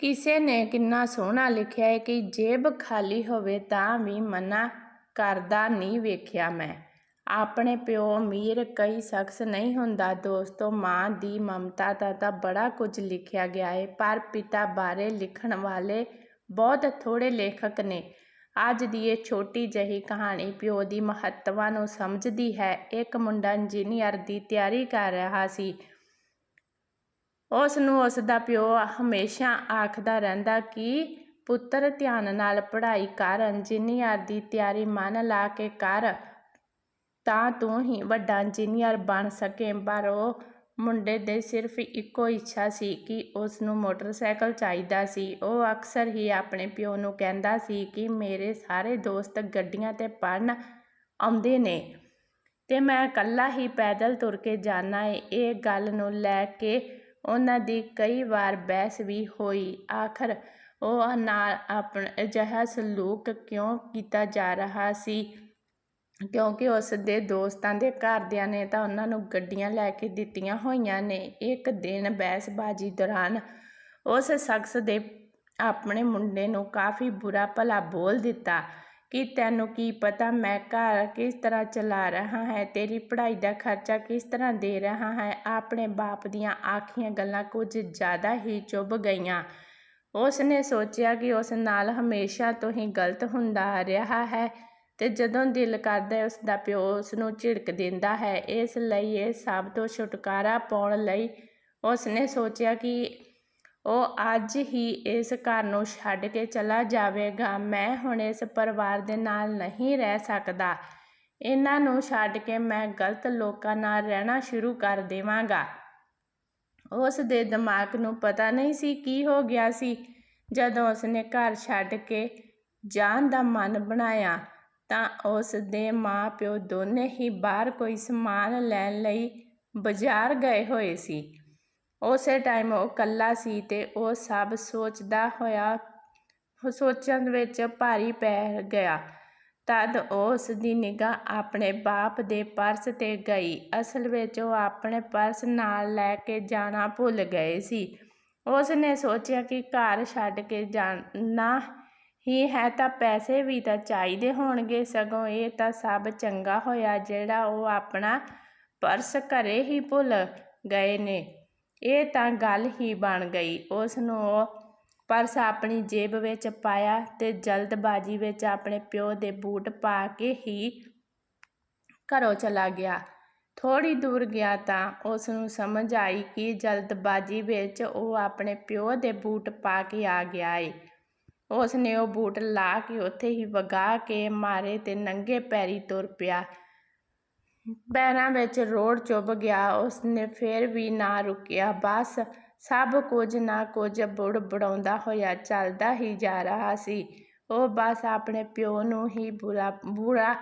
ਕਿਸੇ ਨੇ ਕਿੰਨਾ ਸੋਹਣਾ ਲਿਖਿਆ ਹੈ ਕਿ ਜੇਬ ਖਾਲੀ ਹੋਵੇ ਤਾਂ ਵੀ ਮਨਾ ਕਰਦਾ ਨਹੀਂ ਵੇਖਿਆ ਮੈਂ। ਆਪਣੇ ਪਿਓ ਅਮੀਰ ਕਈ ਸ਼ਖਸ ਨਹੀਂ ਹੁੰਦਾ। ਦੋਸਤੋ, ਮਾਂ ਦੀ ਮਮਤਾ ਦਾ ਤਾਂ ਬੜਾ ਕੁਝ ਲਿਖਿਆ ਗਿਆ ਹੈ ਪਰ ਪਿਤਾ ਬਾਰੇ ਲਿਖਣ ਵਾਲੇ ਬਹੁਤ ਥੋੜੇ ਲੇਖਕ ਨੇ। ਅੱਜ ਦੀ ਇਹ ਛੋਟੀ ਜਿਹੀ ਕਹਾਣੀ ਪਿਓ ਦੀ ਮਹੱਤਤਾ ਨੂੰ ਸਮਝਦੀ ਹੈ। ਇੱਕ ਮੁੰਡਾ ਇੰਜੀਨੀਅਰ ਦੀ ਤਿਆਰੀ ਕਰ ਰਿਹਾ ਸੀ। ਉਸ ਨੂੰ ਉਸ ਦਾ ਪਿਓ ਹਮੇਸ਼ਾ ਆਖਦਾ ਰਹਿੰਦਾ ਕਿ ਪੁੱਤਰ ਧਿਆਨ ਨਾਲ ਪੜ੍ਹਾਈ ਕਰ, ਇੰਜੀਨੀਅਰ ਦੀ ਤਿਆਰੀ ਮਨ ਲਾ ਕੇ ਕਰ, ਤਾਂ ਤੂੰ ਹੀ ਵੱਡਾ ਇੰਜੀਨੀਅਰ ਬਣ ਸਕੇ। ਪਰ ਉਹ ਮੁੰਡੇ ਦੇ ਸਿਰਫ ਇੱਕੋ ਇੱਛਾ ਸੀ ਕਿ ਉਸ ਨੂੰ ਮੋਟਰਸਾਈਕਲ ਚਾਹੀਦਾ ਸੀ। ਉਹ ਅਕਸਰ ਹੀ ਆਪਣੇ ਪਿਓ ਨੂੰ ਕਹਿੰਦਾ ਸੀ ਕਿ ਮੇਰੇ ਸਾਰੇ ਦੋਸਤ ਗੱਡੀਆਂ ਤੇ ਪੜਨ ਆਉਂਦੇ ਨੇ ਤੇ ਮੈਂ ਇਕੱਲਾ ਹੀ ਪੈਦਲ ਤੁਰ ਕੇ ਜਾਣਾ ਏ। ਇਹ ਗੱਲ ਨੂੰ ਲੈ ਕੇ ਉਹਨਾਂ ਦੀ ਕਈ ਵਾਰ ਬਹਿਸ ਵੀ ਹੋਈ। ਆਖਰ ਉਹ ਨਾਲ ਆਪਣਾ ਅਜਿਹਾ ਸਲੂਕ ਕਿਉਂ ਕੀਤਾ ਜਾ ਰਿਹਾ ਸੀ? ਕਿਉਂਕਿ ਉਸ ਦੇ ਦੋਸਤਾਂ ਦੇ ਘਰਦਿਆਂ ਨੇ ਤਾਂ ਉਹਨਾਂ ਨੂੰ ਗੱਡੀਆਂ ਲੈ ਕੇ ਦਿੱਤੀਆਂ ਹੋਈਆਂ ਨੇ। ਇੱਕ ਦਿਨ ਬਹਿਸਬਾਜ਼ੀ ਦੌਰਾਨ ਉਸ ਸ਼ਖਸ ਦੇ ਆਪਣੇ ਮੁੰਡੇ ਨੂੰ ਕਾਫੀ ਬੁਰਾ ਭਲਾ ਬੋਲ ਦਿੱਤਾ। ਕਿ ਤੈਨੂੰ ਕੀ ਪਤਾ ਮੈਂ ਘਰ ਕਿਸ ਤਰ੍ਹਾਂ ਚਲਾ ਰਿਹਾ ਹੈ, ਤੇਰੀ ਪੜ੍ਹਾਈ ਦਾ ਖਰਚਾ ਕਿਸ ਤਰ੍ਹਾਂ ਦੇ ਰਿਹਾ ਹੈ, ਆਪਣੇ ਬਾਪ ਦੀਆਂ ਆਖੀਆਂ ਗੱਲਾਂ ਕੁਝ ਜ਼ਿਆਦਾ ਹੀ ਚੁੱਭ ਗਈਆਂ। ਉਸ ਨੇ ਸੋਚਿਆ ਕਿ ਉਸ ਨਾਲ ਹਮੇਸ਼ਾ ਤੋਂ ਹੀ ਗਲਤ ਹੁੰਦਾ ਆ ਰਿਹਾ ਹੈ ਤੇ ਜਦੋਂ ਦਿਲ ਕਰਦਾ ਉਸ ਦਾ ਪਿਓ ਉਸ ਨੂੰ ਝਿੜਕ ਦਿੰਦਾ ਹੈ, ਇਸ ਲਈ ਇਹ ਸਭ ਤੋਂ ਛੁਟਕਾਰਾ ਪਾਉਣ ਲਈ ਉਸ ਨੇ ਸੋਚਿਆ ਕਿ ਉਹ ਅੱਜ ਹੀ ਇਸ ਘਰ ਨੂੰ ਛੱਡ ਕੇ ਚਲਾ ਜਾਵੇਗਾ। ਮੈਂ ਹੁਣ ਇਸ ਪਰਿਵਾਰ ਦੇ ਨਾਲ ਨਹੀਂ ਰਹਿ ਸਕਦਾ। ਇਹਨਾਂ ਨੂੰ ਛੱਡ ਕੇ ਮੈਂ ਗਲਤ ਲੋਕਾਂ ਨਾਲ ਰਹਿਣਾ ਸ਼ੁਰੂ ਕਰ ਦੇਵਾਂਗਾ। ਉਸ ਦੇ ਦਿਮਾਗ ਨੂੰ ਪਤਾ ਨਹੀਂ ਸੀ ਕੀ ਹੋ ਗਿਆ ਸੀ। ਜਦੋਂ ਉਸਨੇ ਘਰ ਛੱਡ ਕੇ ਜਾਣ ਦਾ ਮਨ ਬਣਾਇਆ, ਤਾਂ ਉਸ ਦੇ ਮਾਂ-ਪਿਓ ਦੋਨੇ ਹੀ ਬਾਹਰ ਕੋਈ ਸਮਾਨ ਲੈਣ ਲਈ ਬਾਜ਼ਾਰ ਗਏ ਹੋਏ ਸੀ। ਉਸੇ ਟਾਈਮ ਉਹ ਇਕੱਲਾ ਸੀ ਅਤੇ ਉਹ ਸਭ ਸੋਚਦਾ ਹੋਇਆ, ਸੋਚਣ ਵਿੱਚ ਭਾਰੀ ਪੈ ਗਿਆ। ਤਦ ਉਸ ਦੀ ਨਿਗਾਹ ਆਪਣੇ ਬਾਪ ਦੇ ਪਰਸ ਤੇ ਗਈ। ਅਸਲ ਵਿੱਚ ਉਹ ਆਪਣੇ ਪਰਸ ਨਾਲ ਲੈ ਕੇ ਜਾਣਾ ਭੁੱਲ ਗਏ ਸੀ। ਉਸ ਨੇ ਸੋਚਿਆ ਕਿ ਘਰ ਛੱਡ ਕੇ ਜਾਣਾ ਹੀ ਹੈ ਤਾਂ ਪੈਸੇ ਵੀ ਤਾਂ ਚਾਹੀਦੇ ਹੋਣਗੇ। ਸਗੋਂ ਇਹ ਤਾਂ ਸਭ ਚੰਗਾ ਹੋਇਆ ਜਿਹੜਾ ਉਹ ਆਪਣਾ ਪਰਸ ਘਰੇ ਹੀ ਭੁੱਲ ਗਏ ਨੇ। ਇਹ ਤਾਂ ਗੱਲ ਹੀ ਬਣ ਗਈ। ਉਸ ਨੂੰ ਉਹ ਪਰਸ ਆਪਣੀ ਜੇਬ ਵਿੱਚ ਪਾਇਆ ਤੇ ਜਲਦਬਾਜ਼ੀ ਵਿੱਚ ਆਪਣੇ ਪਿਓ ਦੇ ਬੂਟ ਪਾ ਕੇ ਹੀ ਘਰੋਂ ਚਲਾ ਗਿਆ। ਥੋੜੀ ਦੂਰ ਗਿਆ ਤਾਂ ਉਸ ਨੂੰ ਸਮਝ ਆਈ ਕਿ ਜਲਦਬਾਜ਼ੀ ਵਿੱਚ ਉਹ ਆਪਣੇ ਪਿਓ ਦੇ ਬੂਟ ਪਾ ਕੇ ਆ ਗਿਆ ਏ। ਉਸ ਨੇ ਉਹ ਬੂਟ ਲਾ ਕੇ ਉੱਥੇ ਹੀ ਵਗਾ ਕੇ ਮਾਰੇ ਤੇ ਨੰਗੇ ਪੈਰੀ ਤੁਰ ਪਿਆ। ਪੈਰਾਂ ਵਿੱਚ ਰੋੜ ਚੁੱਭ ਗਿਆ, ਉਸਨੇ ਫਿਰ ਵੀ ਨਾ ਰੁਕਿਆ। ਬਸ ਸਭ ਕੁਝ ਨਾ ਕੁਝ ਬੁੜ ਬੜਾਉਂਦਾ ਹੋਇਆ ਚੱਲਦਾ ਹੀ ਜਾ ਰਿਹਾ ਸੀ। ਉਹ ਬਸ ਆਪਣੇ ਪਿਓ ਨੂੰ ਹੀ ਬੁਰਾ ਬੁਰਾ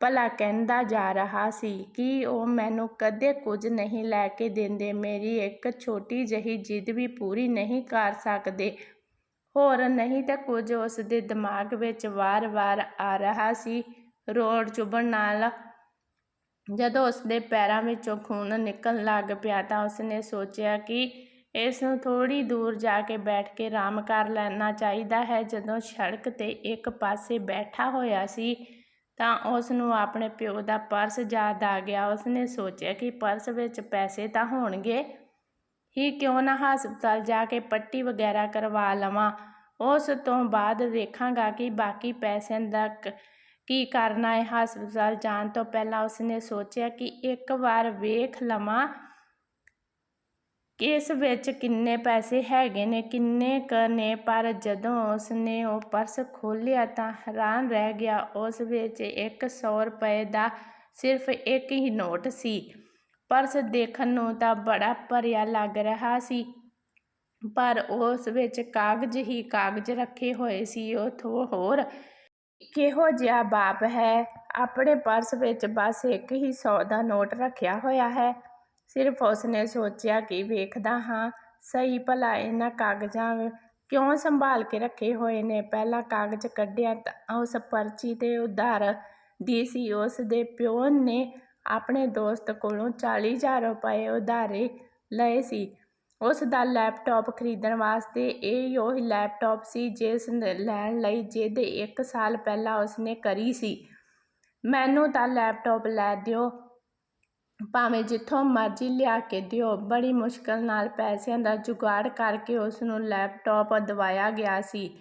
ਭਲਾ ਕਹਿੰਦਾ ਜਾ ਰਿਹਾ ਸੀ ਕਿ ਉਹ ਮੈਨੂੰ ਕਦੇ ਕੁਝ ਨਹੀਂ ਲੈ ਕੇ ਦਿੰਦੇ, ਮੇਰੀ ਇੱਕ ਛੋਟੀ ਜਿਹੀ ਜਿੱਦ ਵੀ ਪੂਰੀ ਨਹੀਂ ਕਰ ਸਕਦੇ। ਹੋਰ ਨਹੀਂ ਤਾਂ ਕੁਝ ਉਸ ਦੇ ਦਿਮਾਗ ਵਿੱਚ ਵਾਰ-ਵਾਰ ਆ ਰਿਹਾ ਸੀ। ਰੋੜ ਚੁਭਣ ਨਾਲ ਜਦੋਂ ਉਸ ਦੇ ਪੈਰਾਂ ਵਿੱਚੋਂ ਖੂਨ ਨਿਕਲਣ ਲੱਗ ਪਿਆ ਤਾਂ ਉਸ ਨੇ ਸੋਚਿਆ ਕਿ ਇਸ ਨੂੰ ਥੋੜ੍ਹੀ ਦੂਰ ਜਾ ਕੇ ਬੈਠ ਕੇ ਆਰਾਮ ਕਰ ਲੈਣਾ ਚਾਹੀਦਾ ਹੈ। ਜਦੋਂ ਸੜਕ ਤੇ ਇੱਕ ਪਾਸੇ ਬੈਠਾ ਹੋਇਆ ਸੀ ਤਾਂ ਉਸ ਨੂੰ ਆਪਣੇ ਪਿਓ ਦਾ ਪਰਸ ਯਾਦ ਆ ਗਿਆ। ਉਸ ਨੇ ਸੋਚਿਆ ਕਿ ਪਰਸ ਵਿੱਚ ਪੈਸੇ ਤਾਂ ਹੋਣਗੇ, ਹੀ ਕਿਉਂ ਨਾ ਹਸਪਤਾਲ ਜਾ ਕੇ ਪੱਟੀ ਵਗੈਰਾ ਕਰਵਾ ਲਵਾਂ। ਉਸ ਤੋਂ ਬਾਅਦ ਵੇਖਾਂਗਾ ਕਿ ਬਾਕੀ ਪੈਸਿਆਂ ਦਾ ਕੀ ਕਰਨਾ ਹੈ ਹਸਪਤਾਲ ਜਾਣ ਤੋਂ ਪਹਿਲਾਂ ਉਸਨੇ ਸੋਚਿਆ ਕਿ ਇੱਕ ਵਾਰ ਵੇਖ ਲਵਾਂ ਇਸ ਵਿੱਚ ਕਿੰਨੇ ਪੈਸੇ ਹੈਗੇ ਨੇ, ਕਿੰਨੇ ਕ ਨੇ। ਪਰ ਜਦੋਂ ਉਸਨੇ ਉਹ ਪਰਸ ਖੋਲ੍ਹਿਆ ਤਾਂ ਹੈਰਾਨ ਰਹਿ ਗਿਆ। ਉਸ ਵਿੱਚ ਇੱਕ 100 ਰੁਪਏ ਦਾ ਸਿਰਫ ਇੱਕ ਹੀ ਨੋਟ ਸੀ। ਪਰਸ ਦੇਖਣ ਨੂੰ ਤਾਂ ਬੜਾ ਭਰਿਆ ਲੱਗ ਰਿਹਾ ਸੀ, ਪਰ ਉਸ ਵਿੱਚ ਕਾਗਜ਼ ਹੀ ਕਾਗਜ਼ ਰੱਖੇ ਹੋਏ ਸੀ। ਉਹ ਹੋਰ ਕਿਹੋ ਜਿਹਾ ਬਾਪ ਹੈ? ਆਪਣੇ ਪਰਸ ਵਿੱਚ ਬਸ ਇੱਕ ਹੀ 100 ਦਾ ਨੋਟ ਰੱਖਿਆ ਹੋਇਆ ਹੈ। ਸਿਰਫ ਉਸਨੇ ਸੋਚਿਆ ਕਿ ਵੇਖਦਾ ਹਾਂ, ਸਹੀ ਭਲਾ ਇਹਨਾਂ ਕਾਗਜ਼ਾਂ ਕਿਉਂ ਸੰਭਾਲ ਕੇ ਰੱਖੇ ਹੋਏ ਨੇ? ਪਹਿਲਾ ਕਾਗਜ਼ ਕੱਢਿਆ ਤਾਂ ਉਸ ਪਰਚੀ ਤੇ ਉਧਾਰ ਦੀ ਸੀ। ਉਸ ਦੇ ਪਿਓ ਨੇ ਆਪਣੇ ਦੋਸਤ ਕੋਲੋਂ 40000 ਰੁਪਏ ਉਧਾਰੇ ਲਏ ਸੀ। ਉਸ ਦਾ ਲੈਪਟੋਪ ਖਰੀਦਣ ਵਾਸਤੇ ਇਹ ਉਹੀ ਲੈਪਟੋਪ ਸੀ ਜਿਸ ਲੈਣ ਲਈ ਜਿੱਦ ਇੱਕ ਸਾਲ ਪਹਿਲਾਂ ਉਸਨੇ ਕਰੀ ਸੀ। ਮੈਨੂੰ ਤਾਂ ਲੈਪਟੋਪ ਲੈ ਦਿਓ। ਭਾਵੇਂ ਜਿੱਥੋਂ ਮਰਜ਼ੀ ਲਿਆ ਕੇ ਦਿਓ। ਬੜੀ ਮੁਸ਼ਕਲ ਨਾਲ ਪੈਸਿਆਂ ਦਾ ਜੁਗਾੜ ਕਰਕੇ ਉਸ ਨੂੰ ਲੈਪਟਾਪ ਦਵਾਇਆ ਗਿਆ ਸੀ।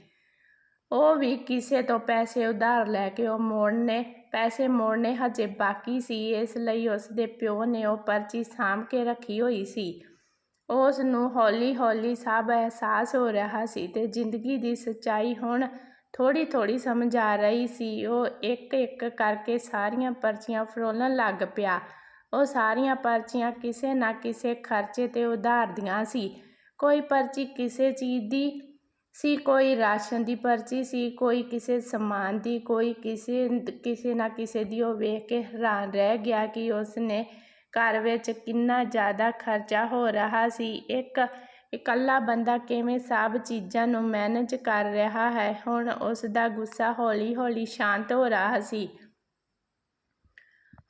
ਉਹ ਵੀ ਕਿਸੇ ਤੋਂ ਪੈਸੇ ਉਧਾਰ ਲੈ ਕੇ ਉਹ ਮੋੜਨੇ, ਪੈਸੇ ਮੋੜਨੇ ਹਜੇ ਬਾਕੀ ਸੀ। ਇਸ ਲਈ ਉਸ ਦੇ ਪਿਓ ਨੇ ਉਹ ਪਰਚੀ ਸਾਂਭ ਕੇ ਰੱਖੀ ਹੋਈ ਸੀ। ਉਸ ਨੂੰ ਹੌਲੀ ਹੌਲੀ ਸਭ ਅਹਿਸਾਸ ਹੋ ਰਿਹਾ ਸੀ ਤੇ ਜ਼ਿੰਦਗੀ ਦੀ ਸੱਚਾਈ ਹੁਣ ਥੋੜੀ ਥੋੜੀ ਸਮਝ ਆ ਰਹੀ ਸੀ। ਉਹ ਇੱਕ ਇੱਕ ਕਰਕੇ ਸਾਰੀਆਂ ਪਰਚੀਆਂ ਫਰੋਲਣ ਲੱਗ ਪਿਆ। ਉਹ ਸਾਰੀਆਂ ਪਰਚੀਆਂ ਕਿਸੇ ਨਾ ਕਿਸੇ ਖਰਚੇ ਤੇ ਉਧਾਰ ਦੀਆਂ ਸੀ। ਕੋਈ ਪਰਚੀ ਕਿਸੇ ਚੀਜ਼ ਦੀ ਸੀ, ਕੋਈ ਰਾਸ਼ਨ ਦੀ ਪਰਚੀ ਸੀ, ਕੋਈ ਕਿਸੇ ਸਮਾਨ ਦੀ, ਕੋਈ ਕਿਸੇ ਕਿਸੇ ਨਾ ਕਿਸੇ ਦੀ। ਉਹ ਵੇਖ ਕੇ ਹੈਰਾਨ ਰਹਿ ਗਿਆ ਕਿ ਉਸ ਨੇ ਘਰ ਵਿੱਚ ਕਿੰਨਾ ਜ਼ਿਆਦਾ ਖਰਚਾ ਹੋ ਰਿਹਾ ਸੀ। ਇੱਕ ਇਕੱਲਾ ਬੰਦਾ ਕਿਵੇਂ ਸਭ ਚੀਜ਼ਾਂ ਨੂੰ ਮੈਨੇਜ ਕਰ ਰਿਹਾ ਹੈ? ਹੁਣ ਉਸ ਦਾ ਗੁੱਸਾ ਹੌਲੀ ਹੌਲੀ ਸ਼ਾਂਤ ਹੋ ਰਿਹਾ ਸੀ।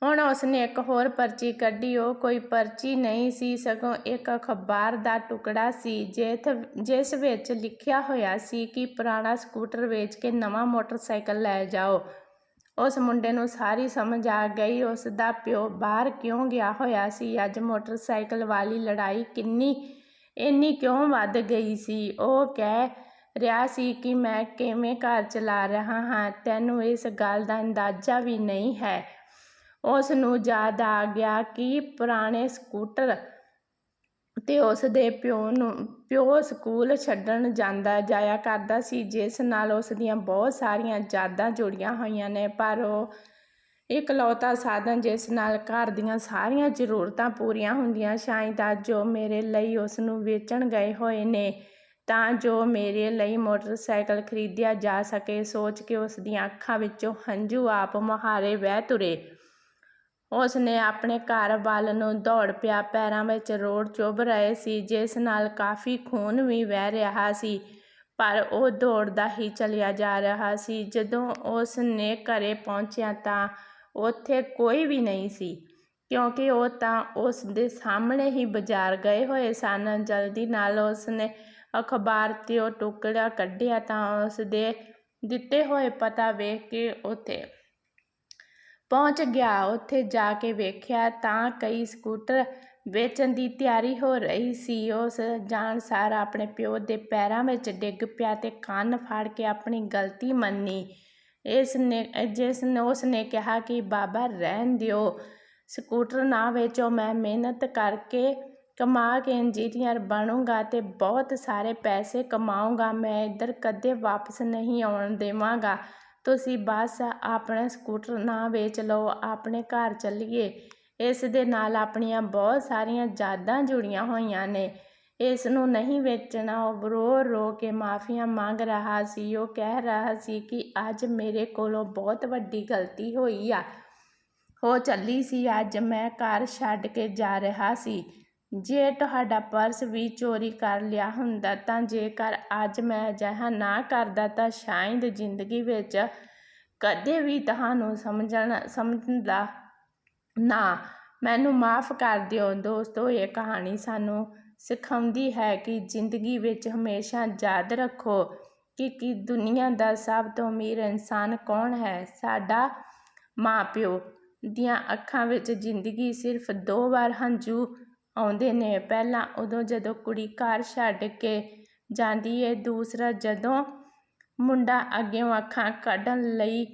ਹੁਣ ਉਸਨੇ ਇੱਕ ਹੋਰ ਪਰਚੀ ਕੱਢੀ। ਉਹ ਕੋਈ ਪਰਚੀ ਨਹੀਂ ਸੀ, ਸਗੋਂ ਇੱਕ ਅਖਬਾਰ ਦਾ ਟੁਕੜਾ ਸੀ, ਜਿਥ, ਜਿਸ ਵਿੱਚ ਲਿਖਿਆ ਹੋਇਆ ਸੀ ਕਿ ਪੁਰਾਣਾ ਸਕੂਟਰ ਵੇਚ ਕੇ ਨਵਾਂ ਮੋਟਰਸਾਈਕਲ ਲੈ ਜਾਓ। ਉਸ ਮੁੰਡੇ ਨੂੰ ਸਾਰੀ ਸਮਝ ਆ ਗਈ। ਉਸ ਦਾ ਪਿਓ ਬਾਹਰ ਕਿਉਂ ਗਿਆ ਹੋਇਆ ਸੀ? ਅੱਜ ਮੋਟਰਸਾਈਕਲ ਵਾਲੀ ਲੜਾਈ ਕਿੰਨੀ, ਇੰਨੀ ਕਿਉਂ ਵੱਧ ਗਈ ਸੀ? ਉਹ ਕਹਿ ਰਿਹਾ ਸੀ ਕਿ ਮੈਂ ਕਿਵੇਂ ਘਰ ਚਲਾ ਰਿਹਾ ਹਾਂ, ਤੈਨੂੰ ਇਸ ਗੱਲ ਦਾ ਅੰਦਾਜ਼ਾ ਵੀ ਨਹੀਂ ਹੈ। ਉਸ ਨੂੰ ਯਾਦ ਆ ਗਿਆ ਕਿ ਪੁਰਾਣੇ ਸਕੂਟਰ ਤੇ ਉਸ ਦੇ ਪਿਓ ਨੂੰ, ਪਿਓ ਸਕੂਲ ਛੱਡਣ ਜਾਂਦਾ ਜਾਇਆ ਕਰਦਾ ਸੀ, ਜਿਸ ਨਾਲ ਉਸ ਦੀਆਂ ਬਹੁਤ ਸਾਰੀਆਂ ਯਾਦਾਂ ਜੁੜੀਆਂ ਹੋਈਆਂ ਨੇ, ਪਰ ਉਹ ਇਕਲੌਤਾ ਸਾਧਨ ਜਿਸ ਨਾਲ ਘਰ ਦੀਆਂ ਸਾਰੀਆਂ ਜ਼ਰੂਰਤਾਂ ਪੂਰੀਆਂ ਹੁੰਦੀਆਂ ਸ਼ਾਇਦ ਜੋ ਮੇਰੇ ਲਈ ਉਸ ਨੂੰ ਵੇਚਣ ਗਏ ਹੋਏ ਨੇ, ਤਾਂ ਜੋ ਮੇਰੇ ਲਈ ਮੋਟਰਸਾਈਕਲ ਖਰੀਦਿਆ ਜਾ ਸਕੇ, ਸੋਚ ਕੇ ਉਸ ਦੀਆਂ ਅੱਖਾਂ ਵਿੱਚੋਂ ਹੰਝੂ ਆਪ ਮੁਹਾਰੇ ਵਹਿ ਤੁਰੇ। ਉਸ ਨੇ ਆਪਣੇ ਘਰ ਵੱਲ ਨੂੰ ਦੌੜ ਪਿਆ। ਪੈਰਾਂ ਵਿੱਚ ਰੋੜ ਚੁੱਭ ਰਹੇ ਸੀ, ਜਿਸ ਨਾਲ ਕਾਫੀ ਖੂਨ ਵੀ ਵਹਿ ਰਿਹਾ ਸੀ, ਪਰ ਉਹ ਦੌੜਦਾ ਹੀ ਚਲਿਆ ਜਾ ਰਿਹਾ ਸੀ। ਜਦੋਂ ਉਸ ਨੇ ਘਰੇ ਪਹੁੰਚਿਆ ਤਾਂ ਉੱਥੇ ਕੋਈ ਵੀ ਨਹੀਂ ਸੀ, ਕਿਉਂਕਿ ਉਹ ਤਾਂ ਉਸ ਦੇ ਸਾਹਮਣੇ ਹੀ ਬਾਜ਼ਾਰ ਗਏ ਹੋਏ ਸਨ। ਜਲਦੀ ਨਾਲ ਉਸ ਨੇ ਅਖਬਾਰ ਤੇ ਉਹ ਟੁਕੜਾ ਕੱਢਿਆ ਤਾਂ ਉਸ ਦੇ ਦਿੱਤੇ ਹੋਏ ਪਤਾ ਵੇਖ ਕੇ ਉੱਥੇ ਪਹੁੰਚ ਗਿਆ। ਉੱਥੇ ਜਾ ਕੇ ਵੇਖਿਆ ਤਾਂ ਕਈ ਸਕੂਟਰ ਵੇਚਣ ਦੀ ਤਿਆਰੀ ਹੋ ਰਹੀ ਸੀ। ਉਸ ਜਾਣ ਸਾਰ ਆਪਣੇ ਪਿਓ ਦੇ ਪੈਰਾਂ ਵਿੱਚ ਡਿੱਗ ਪਿਆ ਤੇ ਕੰਨ ਫਾੜ ਕੇ ਆਪਣੀ ਗਲਤੀ ਮੰਨੀ। ਇਸ ਨੇ ਜਿਸ ਨੇ ਉਸ ਨੇ ਕਿਹਾ ਕਿ, ਬਾਬਾ, ਰਹਿਣ ਦਿਓ। ਸਕੂਟਰ ਨਾ ਵੇਚੋ। ਮੈਂ ਮਿਹਨਤ ਕਰਕੇ ਕਮਾ ਕੇ ਇੰਜੀਨੀਅਰ ਬਣੂੰਗਾ ਤੇ ਬਹੁਤ ਸਾਰੇ ਪੈਸੇ ਕਮਾਊਂਗਾ। ਮੈਂ ਇੱਧਰ ਕਦੇ ਵਾਪਸ ਨਹੀਂ ਆਉਣ ਦੇਵਾਂਗਾ। ਤੁਸੀਂ ਬਸ ਆਪਣਾ ਸਕੂਟਰ ਨਾ ਵੇਚ ਲਓ, ਆਪਣੇ ਘਰ ਚੱਲੀਏ। ਇਸ ਦੇ ਨਾਲ ਆਪਣੀਆਂ ਬਹੁਤ ਸਾਰੀਆਂ ਯਾਦਾਂ ਜੁੜੀਆਂ ਹੋਈਆਂ ਨੇ। ਇਸ ਨੂੰ ਨਹੀਂ ਵੇਚਣਾ, ਉਹ ਰੋ ਰੋ ਕੇ ਮਾਫੀਆਂ ਮੰਗ ਰਿਹਾ ਸੀ। ਉਹ ਕਹਿ ਰਿਹਾ ਸੀ ਕਿ ਅੱਜ ਮੇਰੇ ਕੋਲੋਂ ਬਹੁਤ ਵੱਡੀ ਗਲਤੀ ਹੋਈ ਆ। ਹੋ ਚੱਲੀ ਸੀ। ਅੱਜ ਮੈਂ ਘਰ ਛੱਡ ਕੇ ਜਾ ਰਿਹਾ ਸੀ। ਜੇ ਤੁਹਾਡਾ ਪਰਸ ਵੀ ਚੋਰੀ ਕਰ ਲਿਆ ਹੁੰਦਾ ਤਾਂ ਜੇਕਰ ਅੱਜ ਮੈਂ ਅਜਿਹਾ ਨਾ ਕਰਦਾ ਤਾਂ ਸ਼ਾਇਦ ਜ਼ਿੰਦਗੀ ਵਿੱਚ ਕਦੇ ਵੀ ਤੁਹਾਨੂੰ ਸਮਝਣ, ਸਮਝਦਾ ਨਾ। ਮੈਨੂੰ ਮਾਫ ਕਰ ਦਿਓ। ਦੋਸਤੋ, ਇਹ ਕਹਾਣੀ ਸਾਨੂੰ ਸਿਖਾਉਂਦੀ ਹੈ ਕਿ ਜ਼ਿੰਦਗੀ ਵਿੱਚ ਹਮੇਸ਼ਾ ਯਾਦ ਰੱਖੋ ਕਿ ਕੀ ਦੁਨੀਆ ਦਾ ਸਭ ਤੋਂ ਅਮੀਰ ਇਨਸਾਨ ਕੌਣ ਹੈ? ਸਾਡਾ ਮਾਪਿਓ ਦੀਆਂ ਅੱਖਾਂ ਵਿੱਚ ਜ਼ਿੰਦਗੀ ਸਿਰਫ ਦੋ ਵਾਰ ਹੰਝੂ ਆਉਂਦੇ ਨੇ। ਪਹਿਲਾਂ ਉਦੋਂ ਜਦੋਂ ਕੁੜੀ ਘਰ ਛੱਡ ਕੇ ਜਾਂਦੀ ਏ, ਦੂਸਰਾ ਜਦੋਂ ਮੁੰਡਾ ਅੱਗਿਓਂ ਅੱਖਾਂ ਕੱਢਣ ਲਈ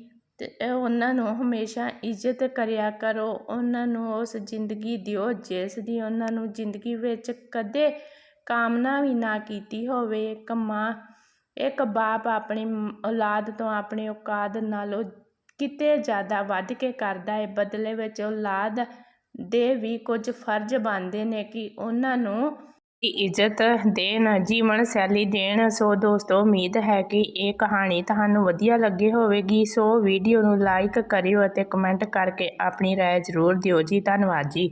ਉਹਨਾਂ ਨੂੰ ਹਮੇਸ਼ਾ ਇੱਜ਼ਤ ਕਰਿਆ ਕਰੋ। ਉਹਨਾਂ ਨੂੰ ਉਸ ਜ਼ਿੰਦਗੀ ਦਿਓ ਜਿਸ ਦੀ ਉਹਨਾਂ ਨੂੰ ਜ਼ਿੰਦਗੀ ਵਿੱਚ ਕਦੇ ਕਾਮਨਾ ਵੀ ਨਾ ਕੀਤੀ ਹੋਵੇ। ਇੱਕ ਮਾਂ, ਇੱਕ ਬਾਪ ਆਪਣੀ ਔਲਾਦ ਤੋਂ ਆਪਣੀ ਔਕਾਦ ਨਾਲੋਂ ਕਿਤੇ ਜ਼ਿਆਦਾ ਵੱਧ ਕੇ ਕਰਦਾ ਹੈ ਬਦਲੇ ਵਿੱਚ ਔਲਾਦ ਦੇ ਵੀ ਕੁਝ ਫਰਜ਼ ਬਣਦੇ ਨੇ ਕਿ ਉਹਨਾਂ ਨੂੰ ਇੱਜ਼ਤ ਦੇਣ ਜੀਵਨ ਸ਼ੈਲੀ ਦੇਣ ਸੋ ਦੋਸਤੋ ਉਮੀਦ ਹੈ ਕਿ ਇਹ ਕਹਾਣੀ ਤੁਹਾਨੂੰ ਵਧੀਆ ਲੱਗੀ ਹੋਵੇਗੀ ਸੋ ਵੀਡੀਓ ਨੂੰ ਲਾਈਕ ਕਰਿਓ ਅਤੇ ਕਮੈਂਟ ਕਰਕੇ ਆਪਣੀ رائے ਜ਼ਰੂਰ ਦਿਓ ਜੀ ਧੰਨਵਾਦ ਜੀ